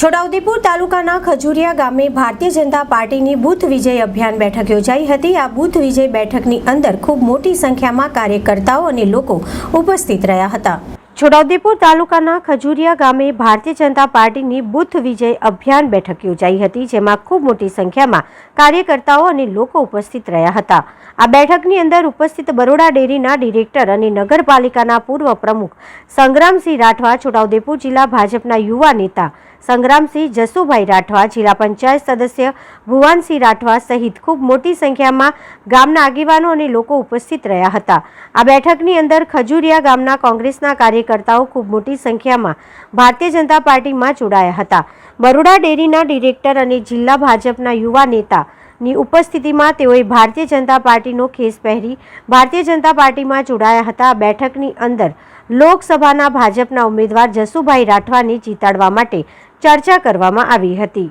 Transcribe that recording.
છોટાઉદેપુર તાલુકાના ખજુરિયા ગામે ભારતીય જનતા પાર્ટીની બૂથ વિજય અભિયાન બેઠક યોજાઈ હતી. આ બૂથ વિજય બેઠકની અંદર ખૂબ મોટી સંખ્યામાં કાર્યકર્તાઓ અને લોકો ઉપસ્થિત રહ્યા હતા. છોટાઉદેપુર તાલુકાના ખજુરિયા ગામે ભારતીય જનતા પાર્ટીની બૂથ વિજય અભિયાન બેઠક યોજાઈ હતી, જેમાં ખૂબ મોટી સંખ્યામાં કાર્યકર્તાઓ અને લોકો ઉપસ્થિત રહ્યા હતા. આ બેઠકની અંદર ઉપસ્થિત બરોડા ડેરીના ડિરેક્ટર અને નગરપાલિકાના પૂર્વ પ્રમુખ સંગ્રામસિંહ રાઠવા, છોટાઉદેપુર જિલ્લા ભાજપના યુવા નેતા સંગ્રામસિંહ જસુભાઈ રાઠવા, જિલ્લા પંચાયત સદસ્ય ભુવાનસિંહ રાઠવા સહિત ખૂબ મોટી સંખ્યામાં ગામના આગેવાનો અને લોકો ઉપસ્થિત રહ્યા હતા. આ બેઠકની અંદર ખજુરિયા ગામના કોંગ્રેસના કાર્યકર્તાઓ ખૂબ મોટી સંખ્યામાં ભારતીય જનતા પાર્ટીમાં જોડાયા હતા. બરોડા ડેરીના ડિરેક્ટર અને જિલ્લા ભાજપના યુવા નેતા ની ઉપસ્થિતિમાં તેઓએ ભારતીય જનતા પાર્ટીનો ખેસ પહેરી ભારતીય જનતા પાર્ટીમાં જોડાયા હતા. બેઠકની અંદર લોકસભાના ભાજપના ઉમેદવાર જસુભાઈ રાઠવાને જીતાડવા માટે ચર્ચા કરવામાં આવી હતી.